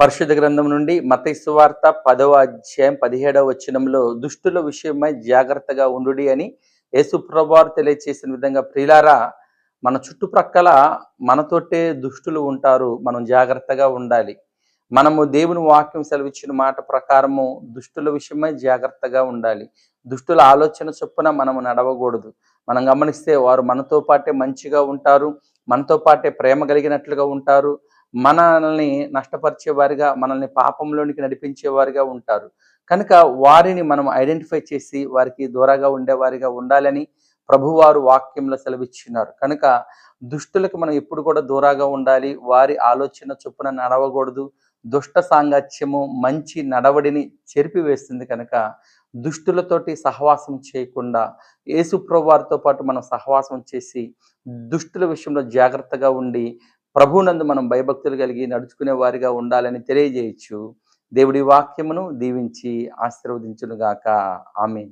పరిశుద్ధ గ్రంథం నుండి మతైసు పదవ అధ్యాయం పదిహేడవ వచనంలో దుష్టుల విషయమై జాగ్రత్తగా ఉండుడి అని యేసుప్రభువారు తెలియచేసిన విధంగా ప్రియులారా మన చుట్టుప్రక్కల మనతోటే దుష్టులు ఉంటారు. మనం జాగ్రత్తగా ఉండాలి. మనము దేవుని వాక్యం సెలవిచ్చిన మాట ప్రకారము దుష్టుల విషయమై జాగ్రత్తగా ఉండాలి. దుష్టుల ఆలోచన చొప్పున మనము నడవకూడదు. మనం గమనిస్తే వారు మనతో పాటే మంచిగా ఉంటారు. మనతో పాటే ప్రేమ కలిగినట్లుగా ఉంటారు. మనల్ని నష్టపరిచే వారిగా మనల్ని పాపంలోనికి నడిపించే వారిగా ఉంటారు. కనుక వారిని మనం ఐడెంటిఫై చేసి వారికి దూరంగా ఉండేవారిగా ఉండాలని ప్రభువారు వాక్యంలో సెలవిచ్చినారు. కనుక దుష్టులకు మనం ఎప్పుడు కూడా దూరంగా ఉండాలి. వారి ఆలోచన చొప్పున నడవకూడదు. దుష్ట సాంగత్యము మంచి నడవడిని చెరిపివేస్తుంది కనుక దుష్టులతోటి సహవాసం చేయకుండా యేసు ప్రభువారితో పాటు మనం సహవాసం చేసి దుష్టుల విషయంలో జాగ్రత్తగా ఉండి ప్రభునందు మనం భయభక్తులు కలిగి నడుచుకునే వారిగా ఉండాలని తెలియజేయచ్చు. దేవుడి వాక్యమును దీవించి ఆశీర్వదించునుగాక. ఆమె